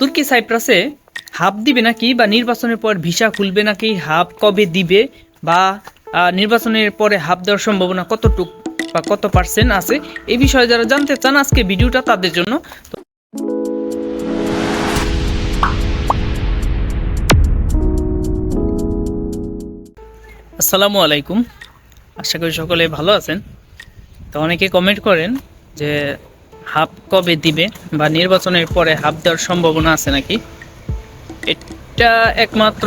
তুর্কি সাইপ্রাসে হাব দিবে নাকি বা নির্বাচনের পর ভিসা খুলবে নাকি হাব কবে দিবে বা নির্বাচনের পরে হাব দেওয়ার সম্ভাবনা কতটুক বা কত পার্সেন্ট আছে এই বিষয়ে যারা জানতে চান আজকে ভিডিওটা তাদের জন্য। আসসালামু আলাইকুম। আশা করি সকলে ভালো আছেন। তো অনেকে কমেন্ট করেন যে হাফ কবে দিবে বা নির্বাচনের পরে হাফ দেওয়ার সম্ভাবনা আছে নাকি? এটা একমাত্র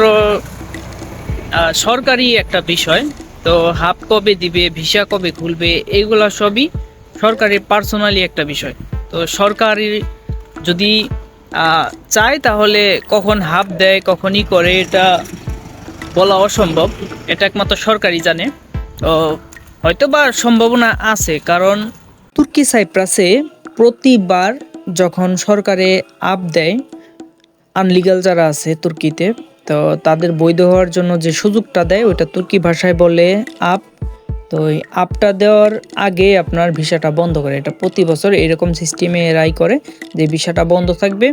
সরকারি একটা বিষয়। তো হাফ কবে দিবে, ভিসা কবে খুলবে, এইগুলা সবই সরকারি পার্সোনালি একটা বিষয়। তো সরকারি যদি চায় তাহলে কখন হাফ দেয়, কখনই করে, এটা বলা অসম্ভব। এটা একমাত্র সরকারই জানে। তো হয়তো বা সম্ভাবনা আছে, কারণ তুর্কি সাইপ্রাসে প্রতিবার যখন সরকারে আপ দেয় আনলিগাল যারা আছে তুর্কিতে, তো তাদের বৈধ হওয়ার জন্য যে সুযোগটা দেয় ওটা তুর্কি ভাষায় বলে আপ। তো ওই আপটা দেওয়ার আগে আপনার ভিসাটা বন্ধ করে। এটা প্রতি বছর এরকম সিস্টেমে এরাই করে যে ভিসাটা বন্ধ থাকবে।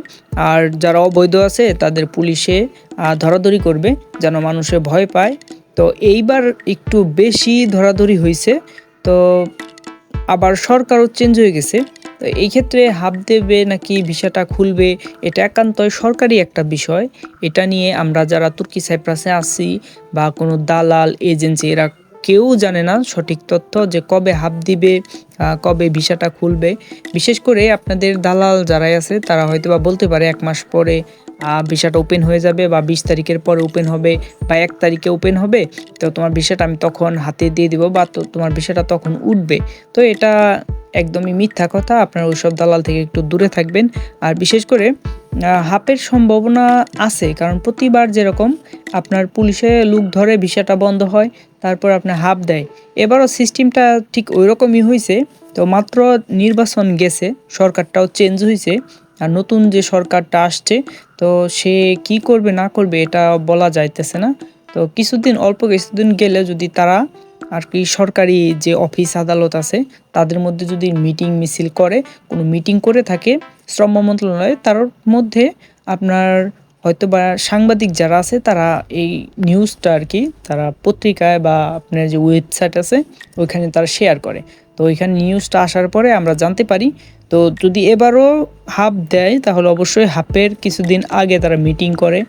আর যারা অবৈধ আছে, তাদের পুলিশে ধরাধরি করবে যেন মানুষে ভয় পায়। তো এইবার একটু বেশি ধরাধরি হয়েছে তো আবার সরকারও চেঞ্জ হয়ে গেছে। তো এই ক্ষেত্রে হাফ দেবে নাকি ভিসাটা খুলবে, এটা একান্তই সরকারি একটা বিষয়। এটা নিয়ে আমরা যারা তুর্কি সাইপ্রাসে আছি বা কোনো দালাল, এজেন্সি, এরা কেউ জানে না সঠিক তথ্য যে কবে হাফ দিবে কবে ভিসাটা খুলবে। বিশেষ করে আপনাদের দালাল যারাই আছে, তারা হয়তো বা বলতে পারে এক মাস পরে ভিসাটা ওপেন হয়ে যাবে বা বিশ তারিখের পরে ওপেন হবে বা এক তারিখে ওপেন হবে, তো তোমার ভিসাটা আমি তখন হাতে দিয়ে দিব বা তো তোমার ভিসাটা তখন উঠবে। তো এটা একদমই মিথ্যা কথা, আপনারা ওইসব দালাল থেকে একটু দূরে থাকবেন। আর বিশেষ করে হাফের সম্ভাবনা আছে, কারণ প্রতিবার যেরকম আপনার পুলিশে লুক ধরে ভিসাটা বন্ধ হয়, তারপর আপনার হাফ দেয়। এবারও সিস্টেমটা ঠিক ওই রকমই হয়েছে তো মাত্র নির্বাচন গেছে, সরকারটাও চেঞ্জ হয়েছে আর নতুন যে সরকারটা আসছে, তো সে কি করবে, না করবে এটা বলা যাইতেছে না। তো কিছুদিন, অল্প কিছুদিন গেলে যদি তারা আর কি সরকারি যে অফিস আদালত আছে, তাদের মধ্যে যদি মিটিং মিছিল করে, কোনো মিটিং করে থাকে, শ্রম মন্ত্রণালয়ে, তার মধ্যে আপনার হয়তো বা সাংবাদিক যারা আছে, তারা এই নিউজটা আর কি, তারা পত্রিকায় বা আপনার যে ওয়েবসাইট আছে, ওইখানে তারা শেয়ার করে। তো ওইখানে নিউজটা আসার পরে আমরা জানতে পারি। তো যদি এবারও হাফ দেয়, তাহলে অবশ্যই হাফের কিছুদিন আগে তারা মিটিং করে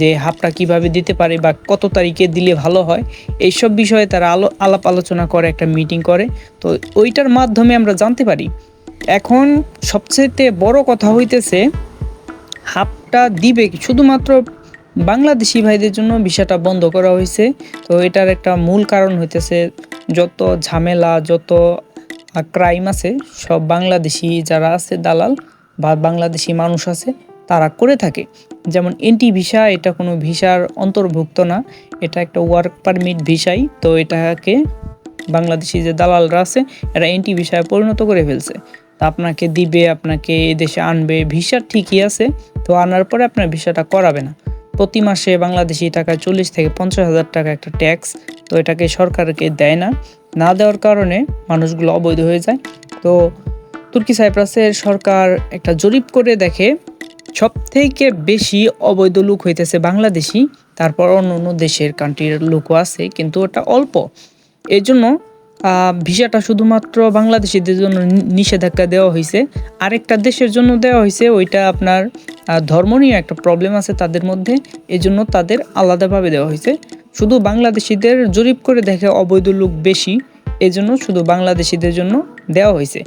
যে হাফটা কীভাবে দিতে পারে বা কত তারিখে দিলে ভালো হয়। এইসব বিষয়ে তারা আলো, আলাপ আলোচনা করে, একটা মিটিং করে। তো ওইটার মাধ্যমে আমরা জানতে পারি, এখন সবচেয়ে বড় কথা হইতেছে, হাফটা দিবে? শুধুমাত্র বাংলাদেশি ভাইদের জন্য ভিসাটা বন্ধ করা হয়েছে তো এটার একটা মূল কারণ হইতেছে, যত ঝামেলা, যত ক্রাইম আছে, সব বাংলাদেশি যারা আছে, দালাল বা বাংলাদেশি মানুষ আছে, তারা করে থাকে। যেমন এনটি ভিসা এটা কোনো ভিসার অন্তর্ভুক্ত না, এটা একটা ওয়ার্ক পারমিট ভিসাই, তো এটাকে বাংলাদেশি যে দালালরা আছে, এরা এনটি ভিসায় পরিণত করে ফেলছে। তা আপনাকে দিবে, আপনাকে দেশে আনবে, ভিসা ঠিকই আছে, তো আনার পরে আপনার ভিসাটা করাবে না। প্রতি মাসে বাংলাদেশি টাকায় চল্লিশ থেকে পঞ্চাশ হাজার টাকা একটা ট্যাক্স, তো এটাকে সরকারকে দেয় না। না দেওয়ার কারণে মানুষগুলো অবৈধ হয়ে যায়। তো তুর্কি সাইপ্রাসের সরকার একটা জরিপ করে দেখে সব থেকে বেশি অবৈধ লোক হইতেছে বাংলাদেশি, তারপর অন্য অন্য দেশের কান্ট্রির লোকও আছে, কিন্তু ওটা অল্প। এই জন্য ভিসাটা শুধুমাত্র বাংলাদেশিদের জন্য নিষেধাজ্ঞা দেওয়া হয়েছে আরেকটা দেশের জন্য দেওয়া হয়েছে ওইটা আপনার ধর্ম নিয়ে একটা প্রবলেম আছে তাদের মধ্যে এই জন্য তাদের আলাদাভাবে দেওয়া হয়েছে। শুধু বাংলাদেশিদের জরিপ করে দেখে অবৈধ লোক বেশি এই জন্য শুধু বাংলাদেশিদের জন্য দেওয়া হয়েছে।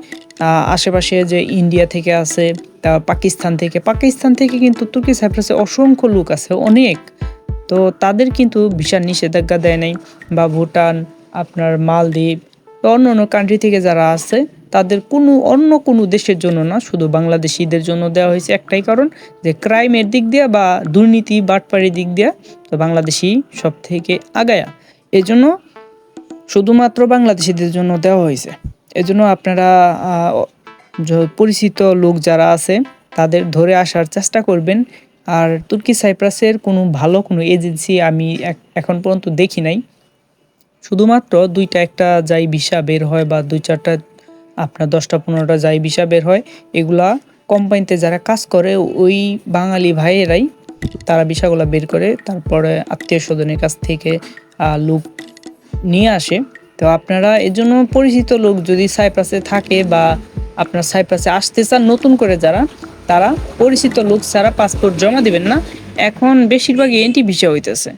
আশেপাশে যে ইন্ডিয়া থেকে আছে, তা পাকিস্তান থেকে পাকিস্তান থেকে কিন্তু তুর্কি সাইপ্রাসে অসংখ্য লোক আছে, অনেক। তো তাদের কিন্তু ভিসার নিষেধাজ্ঞা দেয় নাই, বা ভুটান, আপনার মালদ্বীপ, বা অন্য অন্য কান্ট্রি থেকে যারা আছে তাদের কোনো, অন্য কোনো দেশের জন্য না, শুধু বাংলাদেশিদের জন্য দেওয়া হয়েছে একটাই কারণ যে ক্রাইমের দিক দিয়ে বা দুর্নীতি, বাটপাড়ির দিক দিয়ে তো বাংলাদেশি সব থেকে আগায়া। এই জন্য শুধুমাত্র বাংলাদেশিদের জন্য দেওয়া হয়েছে। এজন্য আপনারা পরিচিত লোক যারা আছে, তাদের ধরে আসার চেষ্টা করবেন। আর তুর্কি সাইপ্রাসের কোনো ভালো কোনো এজেন্সি আমি এখন পর্যন্ত দেখি নাই। শুধুমাত্র দুইটা একটা যাই ভিসা বের হয় বা দুই চারটা আপনার দশটা, পনেরোটা যাই ভিসা বের হয়, এগুলা কোম্পানিতে যারা কাজ করে, ওই বাঙালি ভাইয়েরাই তারা বিষয়গুলো বের করে, তারপরে আত্মীয় স্বজনের কাছ থেকে লোক নিয়ে আসে। তো আপনারা এর জন্য পরিচিত লোক যদি সাইপ্রাসে থাকে বা আপনার সাইপ্রাসে আসতে চান নতুন করে যারা, তারা পরিচিত লোক ছাড়া পাসপোর্ট জমা দিবেন না। এখন বেশিরভাগই এনটি ভিসা হইতেছে।